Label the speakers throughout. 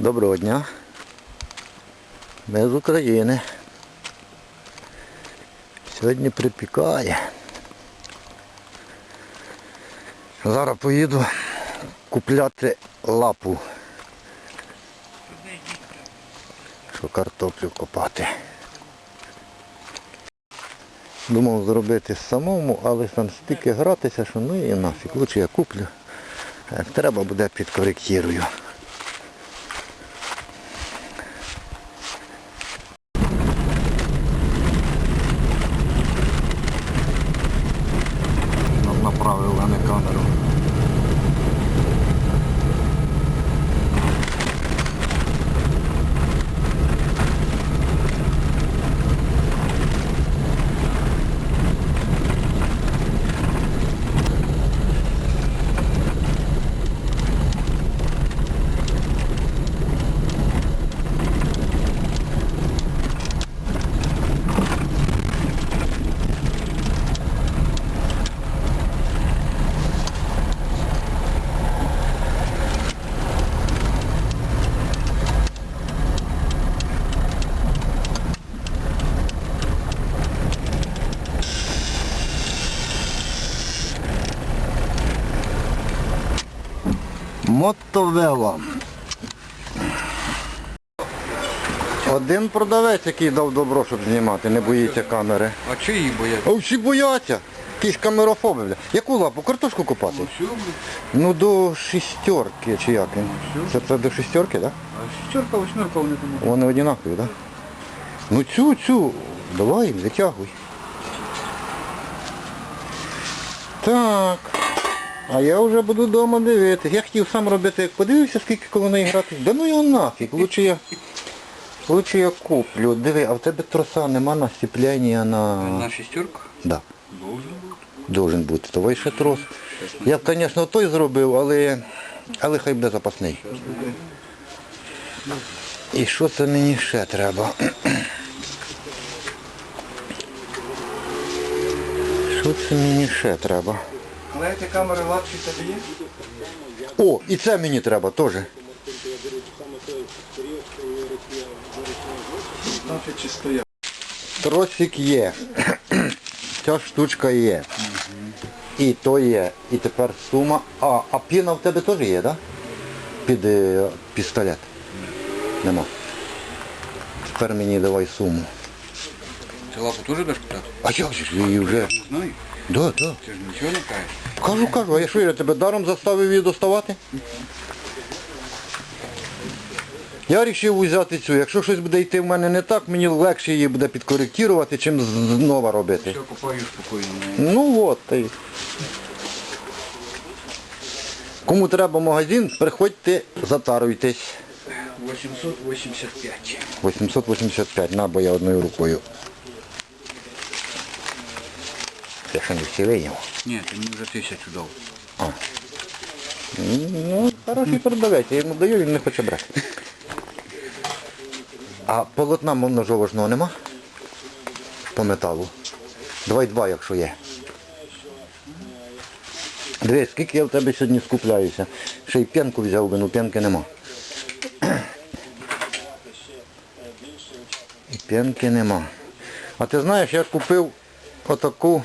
Speaker 1: Доброго дня. Ми з України. Сьогодні припікає. Зараз поїду купляти лапу. Що картоплю копати. Думав зробити самому, але там стільки гратися, що ну і нафіг. Лучше я куплю. Як треба буде підкоректірую. Нам направив а не камеру. Мотовело. Один продавець, який дав добро, щоб знімати, не боїться камери.
Speaker 2: А чи її бояться?
Speaker 1: А всі бояться. Якісь камерофоби, бля. Яку лапу? Картошку купати?
Speaker 2: Що?
Speaker 1: Ну до шістерки чи як він? Це, це до шістерки, так? Да?
Speaker 2: А шістерка, восьмерка вони там.
Speaker 1: Вони однакові, так? Да? Ну цю, цю. Давай, витягуй. Так. А я вже буду вдома дивитися. Я хотів сам робити, як подивився, скільки коло неї грати. Да ну його нафіг. Лучше я, лучше я куплю. Диви, а в тебе троса нема на сцепляння на...
Speaker 2: На шістерка?
Speaker 1: Да.
Speaker 2: Должен бути.
Speaker 1: Должен бути. Давай ще трос. Я б, звісно, той зробив, але, але хай буде запасний. І що це мені ще треба? Що це мені ще треба?
Speaker 2: Знаєте, камери лапші тобі є?
Speaker 1: О, і це мені треба теж.
Speaker 2: Значить, чи стоять.
Speaker 1: Тросик є. Ця штучка є. І то є. І тепер сума. А, а піна в тебе теж є, так? Да? Під е, пістолет. Нема. Тепер мені давай суму.
Speaker 2: Ти лапу теж даш купляти?
Speaker 1: А як же ж я її вже?
Speaker 2: Не знаю.
Speaker 1: Да, да.
Speaker 2: Ти ж нічого не кажеш.
Speaker 1: Кажу, кажу, а я що я тебе даром заставив її доставати? Я вирішив взяти цю. Якщо щось буде йти в мене не так, мені легше її буде підкоректувати, чим знову робити.
Speaker 2: Все купаю спокійно.
Speaker 1: Ну от. та й. Кому треба магазин, приходьте, затаруйтесь.
Speaker 2: 885.
Speaker 1: 885, на, бо я одною рукою. Я ще не вийняв.
Speaker 2: Ні, ти мені вже тисячу дав.
Speaker 1: Ну, хороший продавець, я йому даю, він не хоче брати. А полотна ножовожного нема? По металу. Давай два, якщо є. Дивись, скільки я в тебе сьогодні скупляюся. Ще й п'янку взяв би, ну п'янки нема. І п'янки нема. А ти знаєш, я купив отаку,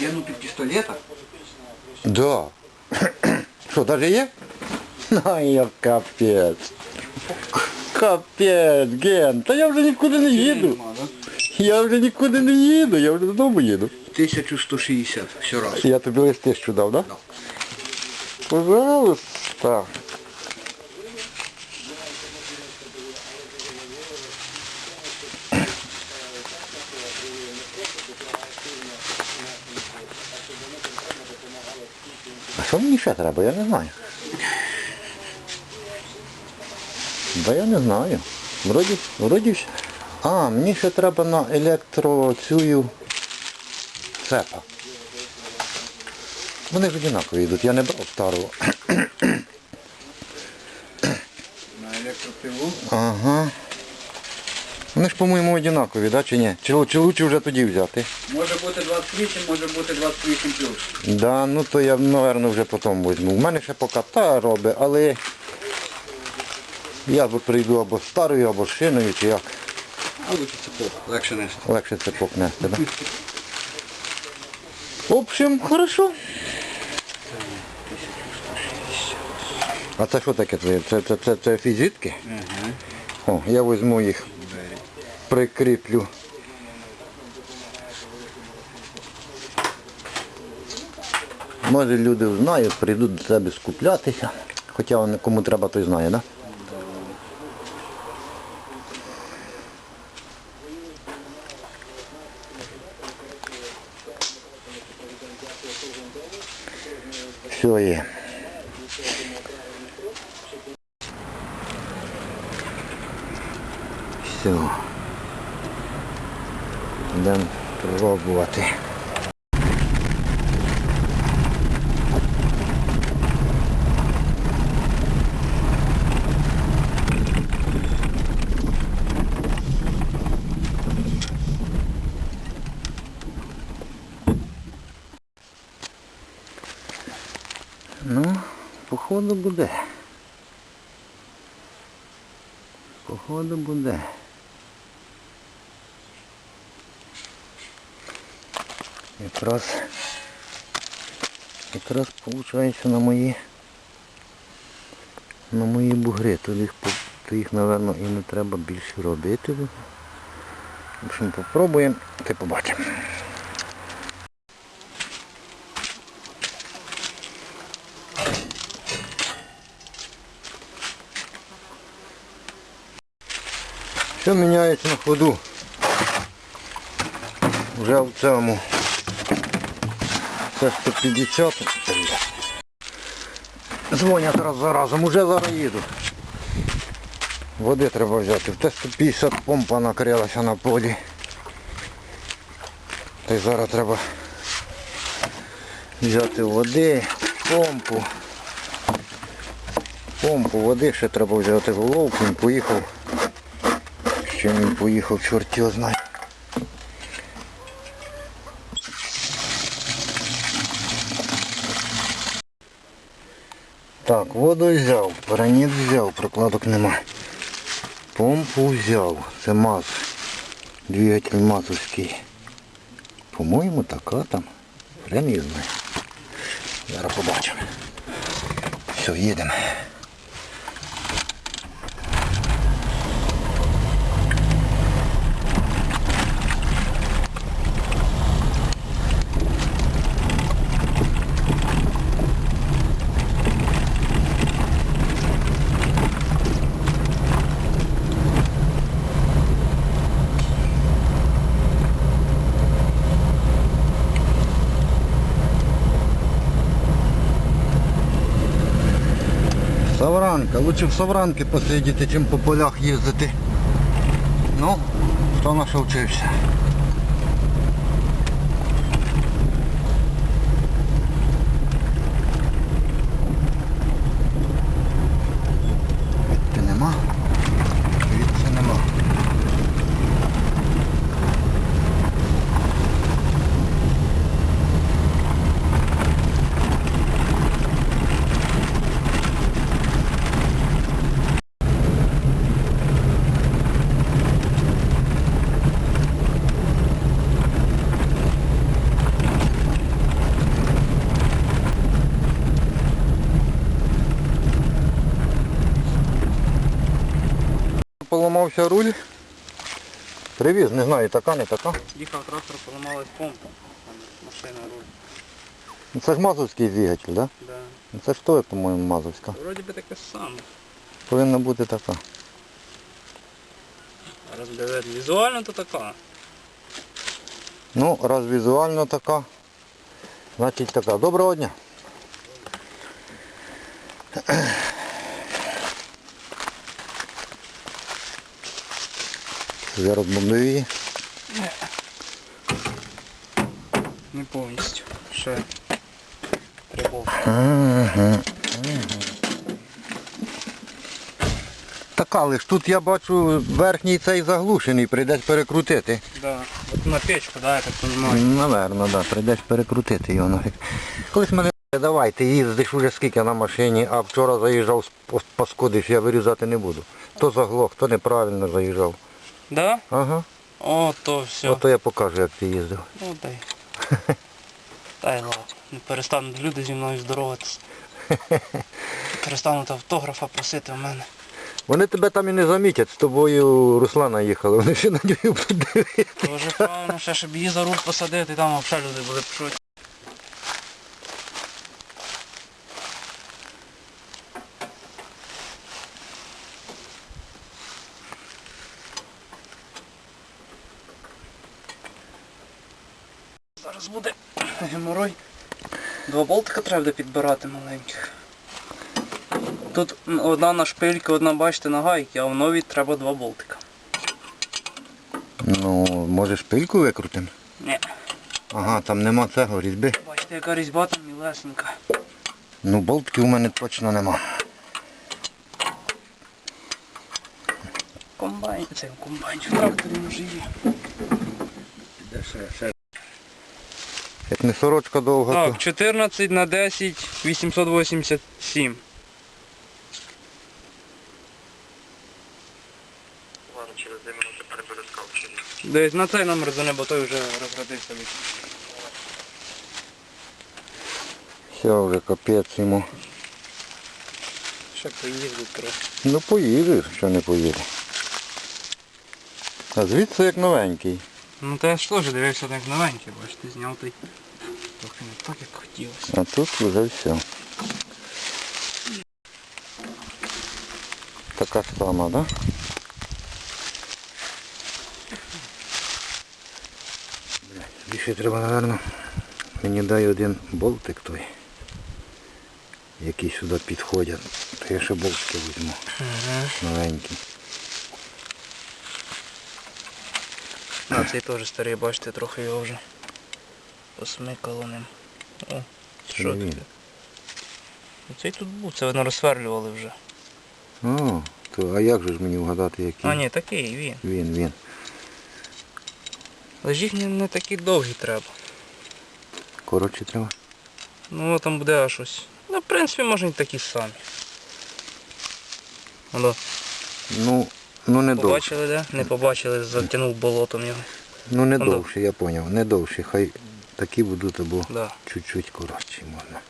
Speaker 2: Я ну під пістолета.
Speaker 1: Да. Що, навіть є? Ай, я капець. Капець, Ген. Та я вже нікуди не їду. Я вже нікуди не їду, я вже додому їду.
Speaker 2: 1160. Все раз.
Speaker 1: Я тобі лист тисячу дав, так? Да?
Speaker 2: Да.
Speaker 1: Пожалуйста. Що мені ще треба? Я не знаю. Да я не знаю. Вроді, вроді. А, мені ще треба на електро цю цепа. Вони ж однакові йдуть, я не брав старого.
Speaker 2: На електротиву.
Speaker 1: Ага. Вони ж, по-моєму, однакові, да, чи ні? Чи, чи лучше вже тоді взяти?
Speaker 2: Може бути 28, може бути 28 плюс.
Speaker 1: Да, ну то я, напевно, вже потім візьму. У мене ще поки та робить, але я прийду або старою, або шиною, чи як.
Speaker 2: А лучше цепок, легше нести.
Speaker 1: Легше це покнести, да? В общем, хорошо. А це що таке твоє? Це, це, це, це фізитки?
Speaker 2: Ага.
Speaker 1: О, я візьму їх. Прикріплю. Може люди знають, прийдуть до себе скуплятися. Хоча вони кому треба, той знає, так? Все є. Все. Будемо пробувати. Ну, походу буде. Походу буде. Якраз якраз виходить на мої на мої бугри. То їх, то їх, напевно, і не треба більше робити. В общем, попробуємо, ти побачимо. Що міняється на ходу? Вже в цьому. Це 150. Дзвонять раз за разом, уже зараз їду. Води треба взяти. В Т-150 помпа накрилася на полі. Та й зараз треба взяти води, помпу. Помпу води ще треба взяти головку, він поїхав. Чим він поїхав, чорт його знає. Так, воду взяв, граніт взяв, прокладок нема. Помпу взяв, це МАЗ. Двигатель мазовський. По-моєму, така там. Хрен не знаю. Зараз побачимо. Все, їдемо. Савранка. Лучше в Савранки посидіти, чим по полях їздити. Ну, хто на вчився. Ти нема? Звідси нема. Поламався руль. Привіз, не знаю, така, не така.
Speaker 2: Їхав трактор, поламалась помпа. Машина руль.
Speaker 1: Ну, Це ж мазовський двигатель, да?
Speaker 2: Да.
Speaker 1: Ну, Це ж той, по-моєму, мазовська.
Speaker 2: Вроді би таке саме.
Speaker 1: Повинна бути така.
Speaker 2: Розглядати візуально то така.
Speaker 1: Ну, раз візуально така, значить така. Доброго дня. Я розбомбив її.
Speaker 2: Не повністю. Ще три болти.
Speaker 1: Ага. Так, але ж тут я бачу верхній цей заглушений, прийдеться перекрутити.
Speaker 2: Да. От на печку, да, я так розумію.
Speaker 1: Наверно, да, прийдеться перекрутити його нафіг. Колись мене давай, ти їздиш уже скільки на машині, а вчора заїжджав, пос- паскудиш, я вирізати не буду. То заглох, то неправильно заїжджав.
Speaker 2: Да?
Speaker 1: Ага.
Speaker 2: О, то все.
Speaker 1: Ото я покажу, як ти їздив.
Speaker 2: Ну дай. Дай ладно. Не перестануть люди зі мною здороватися. Перестануть автографа просити в мене.
Speaker 1: Вони тебе там і не замітять, з тобою Руслана їхали, вони ще на нього подивитися.
Speaker 2: Дуже правильно, ще щоб її за руль посадити, там взагалі люди були б Зараз буде геморой. Два болтика треба буде підбирати маленьких. Тут одна на шпильки, одна, бачите, на гайки, а в новій треба два болтика.
Speaker 1: Ну, може шпильку викрутимо?
Speaker 2: Ні.
Speaker 1: Ага, там нема цього різьби.
Speaker 2: Бачите, яка різьба там мілесенька.
Speaker 1: Ну, болтків у мене точно нема.
Speaker 2: Комбайн, це комбайн, в тракторі може є.
Speaker 1: Як не сорочка довга,
Speaker 2: Так,
Speaker 1: то
Speaker 2: 14 на 10, 887.
Speaker 3: Ладно, через 2 минути переберескав через.
Speaker 2: Десь на цей номер дзвони, бо той вже розрядився від.
Speaker 1: все вже капець йому.
Speaker 2: Ще поїздить трохи.
Speaker 1: Ну поїде, що не поїде. А звідси як новенький.
Speaker 2: Ну то я ж теж дивився так новенький, бачите, зняв той. Трохи не так, як хотілося.
Speaker 1: А тут вже все. Така ж сама, да? Більше треба, напевно, мені дай один болтик той, який сюди підходять. То я ще болтики візьму. Новенький.
Speaker 2: А цей теж старий, бачите, трохи його вже посмикало ним. О, що таке? Цей тут був, це вони розсверлювали вже.
Speaker 1: О, то, а як же ж мені вгадати, який?
Speaker 2: А ні, такий він.
Speaker 1: Він, він.
Speaker 2: Але ж їх не, не такі довгі треба.
Speaker 1: Коротше треба.
Speaker 2: Ну там буде аж щось. Ну, в принципі, можна і такі самі. Алло,
Speaker 1: Ну, ну не довше.
Speaker 2: побачили, де? Не побачили, затягнув болотом його.
Speaker 1: Ну не
Speaker 2: Ну,
Speaker 1: довше, я зрозумів. Не довше. Хай такі будуть або
Speaker 2: Да.
Speaker 1: чуть-чуть коротші можна.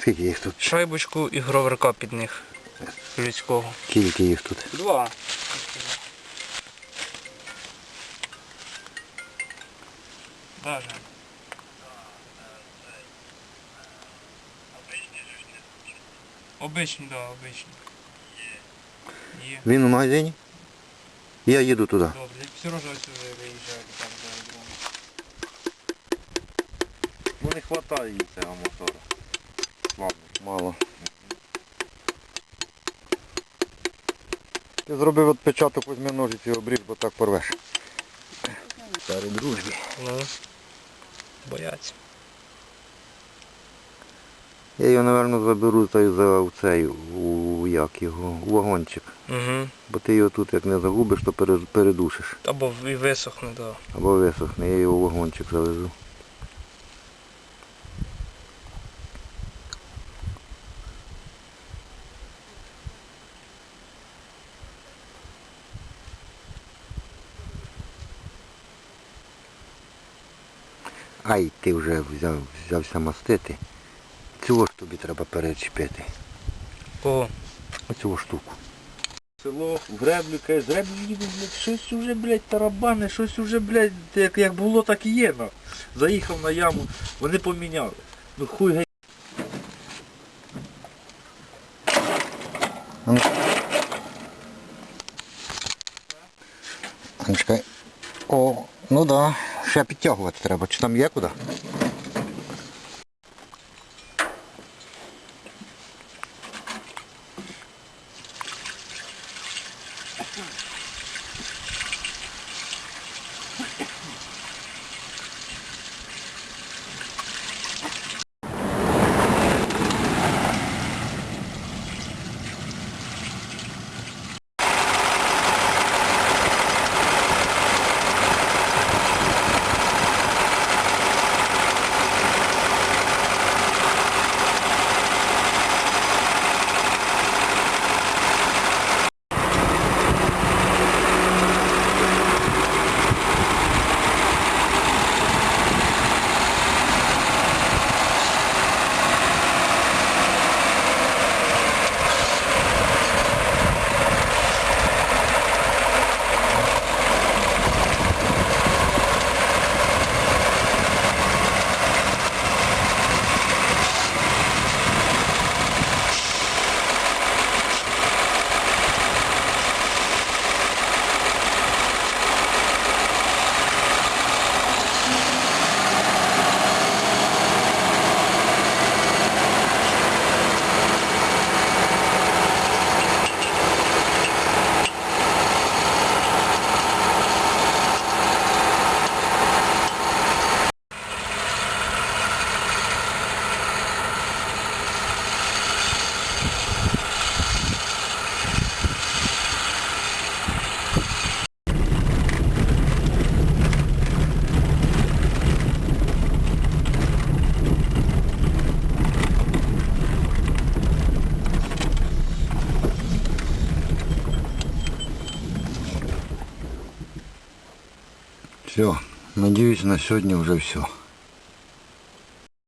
Speaker 1: Скільки їх тут?
Speaker 2: Шайбочку і гроверка під них. Людського.
Speaker 1: Скільки їх тут?
Speaker 2: Два. Даже. Обичні, да, обичні. Є.
Speaker 1: Він у магазині? Я їду туди.
Speaker 2: Добре, Сережа ось вже виїжджає там за дому.
Speaker 3: Ну не хватає їй цього мотора. Слабо.
Speaker 1: Мало. Ти зробив відпечаток, візьми ножиці і обріж, бо так порвеш. Старі дружбі.
Speaker 2: Ну, бояться.
Speaker 1: Я його, напевно, заберу та й за цей, у як його, вагончик.
Speaker 2: Угу.
Speaker 1: Бо ти його тут як не загубиш, то передушиш.
Speaker 2: Або і висохне, да.
Speaker 1: Або висохне, я його у вагончик завезу. Ай, ти вже взяв, взявся мастити. Цього ж тобі треба перечепити.
Speaker 2: Кого?
Speaker 1: Оцю штуку.
Speaker 3: Село, в греблю, каже, з греблю їду, блядь, щось уже, блядь, тарабани, щось уже, блядь, як, як було, так і є, ну. Заїхав на яму, вони поміняли. Ну хуй.
Speaker 1: А ну. О, ну да. Ще підтягувати треба. Чи там є куди? Все. Надіюсь, на сьогодні вже все.